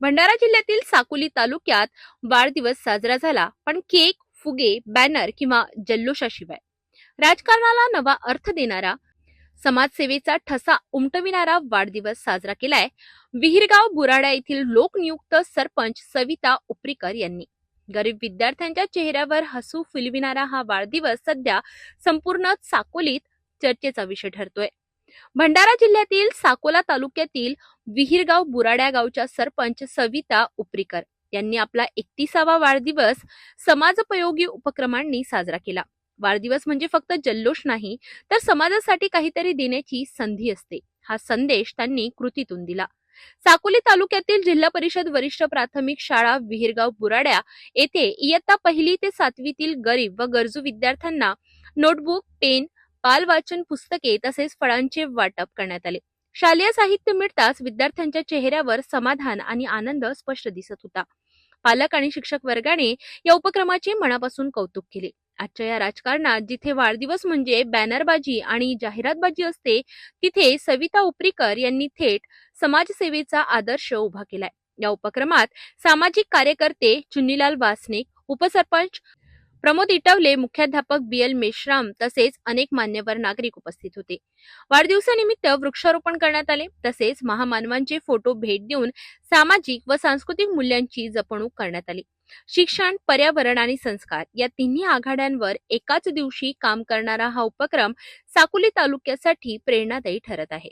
भंडारा जिल्ह्यातील साकोली तालुक्यात वाढदिवस साजरा झाला पण केक फुगे बॅनर किंवा जल्लोषाशिवाय. राजकारणाला नवा अर्थ देणारा समाजसेवेचा ठसा उमटविणारा वाढदिवस साजरा केलाय विहिरगाव बुराडा येथील लोकनियुक्त सरपंच सविता उपरीकर यांनी. गरीब विद्यार्थ्यांच्या चेहऱ्यावर हसू फुलविणारा हा वाढदिवस सध्या संपूर्ण साकोलीत चर्चेचा विषय ठरतोय. भंडारा जिल्ह्यातील साकोला तालुक्यातील विहिरगाव बुराड्या गावच्या सरपंच सविता उपरीकर यांनी आपला एकतीसावा वाढदिवस समाजोपयोगी उपक्रमांनी साजरा केला. वाढदिवस म्हणजे फक्त जल्लोष नाही तर समाजासाठी काहीतरी देण्याची संधी असते. हा संदेश त्यांनी कृतीतून दिला. साकोली तालुक्यातील जिल्हा परिषद वरिष्ठ प्राथमिक शाळा विहिरगाव बुराड्या येथे इयत्ता पहिली ते सातवीतील गरीब व गरजू विद्यार्थ्यांना नोटबुक पेन बाल वाचन पुस्तके तसेच फळांचे वाटप करण्यात आले. शालेय साहित्य मिळताच विद्यार्थ्यांच्या चेहऱ्यावर समाधान आणि आनंद स्पष्ट दिसत होता. पालक आणि शिक्षक वर्गाने या उपक्रमाचे मनापासून कौतुक केले. आजच्या या राजकारणात जिथे वाढदिवस म्हणजे बॅनरबाजी आणि जाहिरातबाजी असते तिथे सविता उपरीकर यांनी थेट समाजसेवेचा आदर्श उभा केलाय. या उपक्रमात सामाजिक कार्यकर्ते चुन्नीलाल वासनिक उपसरपंच प्रमोद इटवले मुख्याध्यापक बी एल मेश्राम तसेच अनेक मान्यवर नागरिक उपस्थित होते. वाढदिवसानिमित्त वृक्षारोपण करण्यात आले. तसेच महामानवांचे फोटो भेट देऊन सामाजिक व सांस्कृतिक मूल्यांची जपणूक करण्यात आली. शिक्षण पर्यावरण आणि संस्कार या तिन्ही आघाड्यांवर एकाच दिवशी काम करणारा हा उपक्रम साकोली तालुक्यासाठी प्रेरणादायी ठरत आहे.